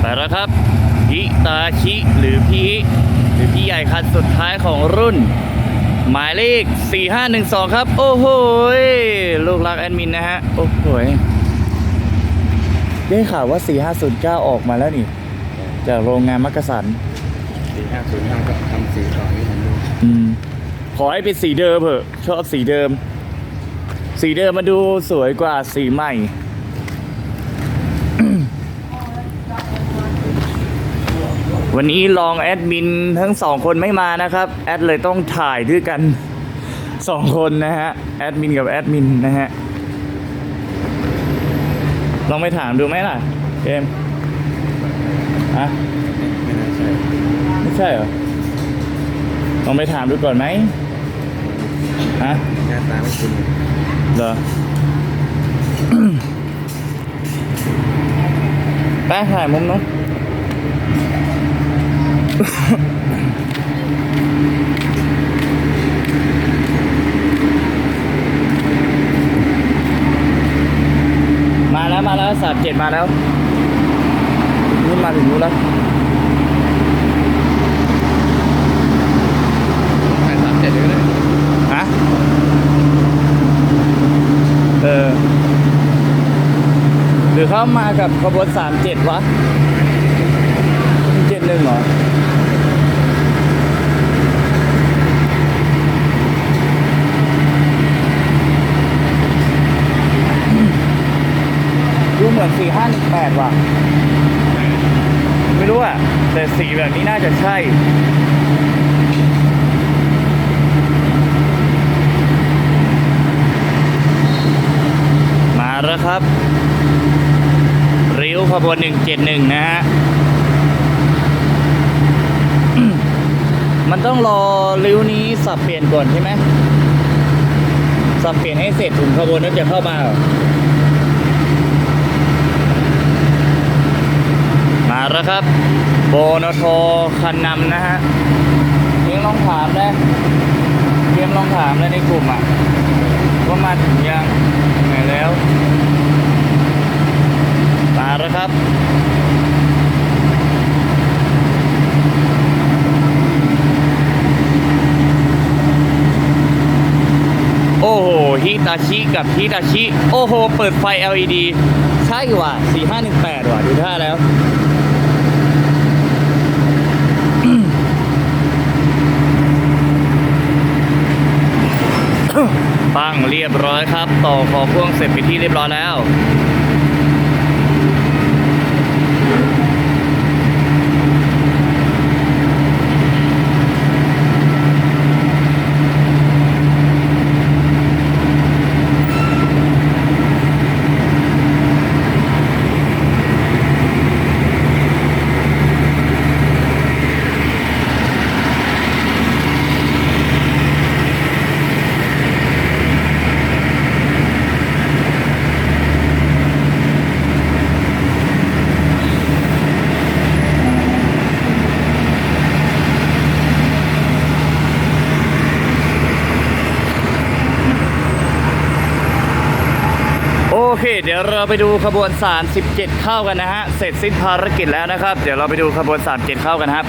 ไปแล้วครับฮิตาชิหรือพี่หรือพี่ใหญ่คันสุดท้ายของรุ่น หมายเลข 4512 ครับ โอ้โหยลูกรักแอดมินนะฮะ โอ้โหยได้ข่าวว่า 4509 ออกมาแล้วนี่ จากโรงงานมักกะสันสี่ห้าศูนย์ห้าก็ทำสีต่อให้ผมดูอืมขอให้เป็นสีเดิมเถอะ ชอบสีเดิม สีเดิมมาดูสวยกว่าสีใหม่ วันนี้ลองแอดมินทั้งสองคนไม่มานะครับ แอดเลยต้องถ่ายด้วยกันสองคนนะฮะ แอดมินกับแอดมินนะฮะ ลองไปถามดูไหมล่ะเกมฮะไม่น่าใช่ไม่ใช่เหรอ ลองไปถามดูก่อนไหมฮะหน้าตาไม่คุ้นเลยเหรอไปถ่ายมุมนู้น มาแล้วมาแล้วสามเจ็ดมาแล้วนี่มาถึงนู้นแล้วถ่ายสามเจ็ดเลยก็ได้ฮะเออหรือเขามากับขบวนสามเจ็ดวะเจ็ดหนึ่งเหรอ มือนสี่ห้าหนึ่งแปดว่ะ ไม่รู้อะ แต่สีแบบนี้น่าจะใช่ มาแล้วครับ ริ้วขบวน171นะฮะ มันต้องรอริ้วนี้สับเปลี่ยนก่อนใช่ไหมสับเปลี่ยนให้เสร็จถึงขบวนนั้นจะเข้ามาเหรอมา แล้วครับ โบนโทคันนำนะฮะเพียงลองถามได้เพียงลองถามเลยในกลุ่มอะว่ามาถึงยังไหนแล้วมาแล้วครับโอ้โหฮิตาชิกับฮิตาชิ โอ้โห เปิดไฟ LED ใช่ว่ะ4518 ว่ะ ดูท่าแล้ว ปังเรี ยบร้อยครับ ต่อขอพ่วงเสร็จไปที่เรียบร้อยแล้ว เค เดี๋ยวเราไปดูขบวน 37 เข้ากันนะฮะ เสร็จสิ้นภารกิจแล้วนะครับ เดี๋ยวเราไปดูขบวน 37 เข้ากันฮะ